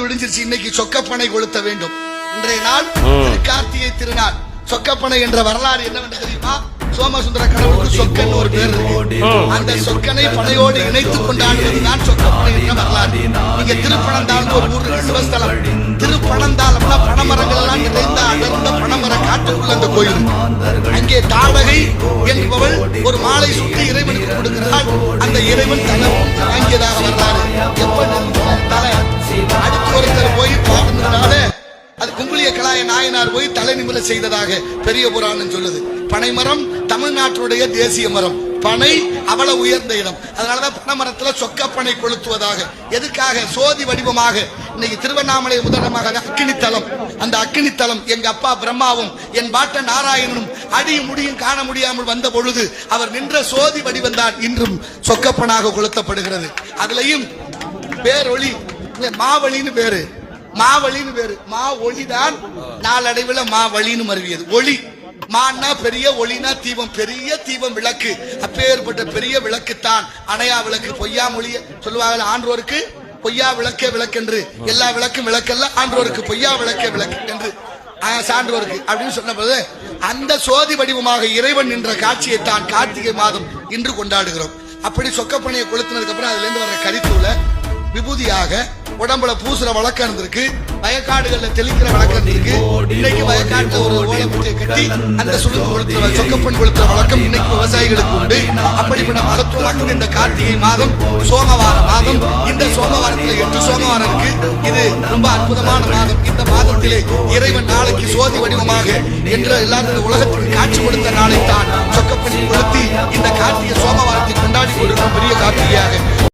விடிஞ்சிருச்சு. இன்னைக்கு சொக்கப்பனை கொளுத்த வேண்டும். இன்றைய நாள் திருக்கார்த்திகை திருநாள். சொக்கப்பனை என்ற வரலாறு என்னவென்று தெரியுமா? சோமசுந்தர கடவுளுக்கு சொக்கன் ஒரு பேர் அந்த சொக்கனை பனையோடு இணைத்துக் கொண்டாடுவதுதான் சொக்கப்பனை என்ற வரலாறு. நீங்க திருப்பனந்தாள் ஒரு ஊர் சிவஸ்தலம். திருப்பனந்தாளம்னா பனைமரங்கள் எல்லாம் நிறைந்த அடர்ந்த பனைமர காட்டுக்குள்ள அந்த கோயில். அங்கே தாடகை என்பவள் ஒரு மாலை சுற்றி இறைவனுக்கு கொடுக்கிறாள். அந்த இறைவன் தலை வாங்கியதாக வரலாறு. எப்ப தலை குங்குளிய நாயனார் போய் தலை நிமிர செய்ததாக பெரிய புராணம் சொல்லுது. பனைமரம் தமிழ்நாட்டுடைய தேசிய மரம். பனை அவ்வளவு உயர்ந்த இடம். அதனாலதான் பனைமரத்துல சொக்கப்பனை கொளுத்துவதாக. எதுக்காக? சோதி வடிவமாக. இன்னைக்கு திருவண்ணாமலை முதலமாக அக்கினித்தலம் அந்த அக்கினித்தலம் எங்க அப்பா பிரம்மாவும் என் பாட்ட நாராயணனும் அடியும் முடியும் காண முடியாமல் வந்த பொழுது அவர் நின்ற சோதி வடிவம்தான் இன்றும் சொக்கப்பனாக கொளுத்தப்படுகிறது. அதுலயும் பேரொளி மாவழின்னு பேரு. மாவழின்னு பேரு. மா ஒளிதான் நாளடைவுல மாவழின்னு மருவியது. ஒளி. மான்னா பெரிய ஒளினா தீபம். பெரிய தீபம் விளக்கு. அப்பேற்பட்ட பெரிய விளக்கு தான் அணையா விளக்கு பொய்யா மொழிய சொல்லுவாங்க ஆன்றோருக்கு பொய்யா விளக்கே விளக்கென்று. எல்லா விளக்கும் விளக்கல்ல ஆன்றோருக்கு பொய்யா விளக்கே விளக்கு என்று சான்றோருக்கு. அப்படின்னு சொன்னபோது அந்த சோதி வடிவமாக இறைவன் நின்ற காட்சியை தான் கார்த்திகை மாதம் இன்று கொண்டாடுகிறோம். அப்படி சொக்கப்பனையை கொளுத்தினதுக்கு அப்புறம் அதுல இருந்து வர்ற கரித்தூள விபூதியாக உடம்புல பூசுற வழக்கம் இருந்திருக்கு வயக்காடுகள்ல தெளிக்கிற வழக்கம் இருந்திருக்கு இன்னைக்கு வயக்காட்டுல ஒரு ஓலப்புட்டியை கட்டி அந்த சுழுக்கு கொளுத்துற சொக்கப்பன் கொளுத்துற வழக்கம் இன்னைக்கு விவசாயிகளுக்கு உண்டு. அப்படிப்பட்ட மகத்துவம் இந்த கார்த்திகை மாதம் சோமவார மாதம். இந்த சோமவாரத்துல எட்டு சோமவாரம் இருக்கு. இது ரொம்ப அற்புதமான மாதம். இந்த மாதத்திலே இறைவன் நாளைக்கு சோதி வடிவமாக என்ற எல்லாரும் இந்த உலகத்துக்கு காட்சி கொடுத்த நாளை தான் சொக்கப்பனை கொளுத்தி இந்த கார்த்திகை சோமவாரத்தை கொண்டாடி கொண்டிருக்கும் பெரிய கார்த்திகையாக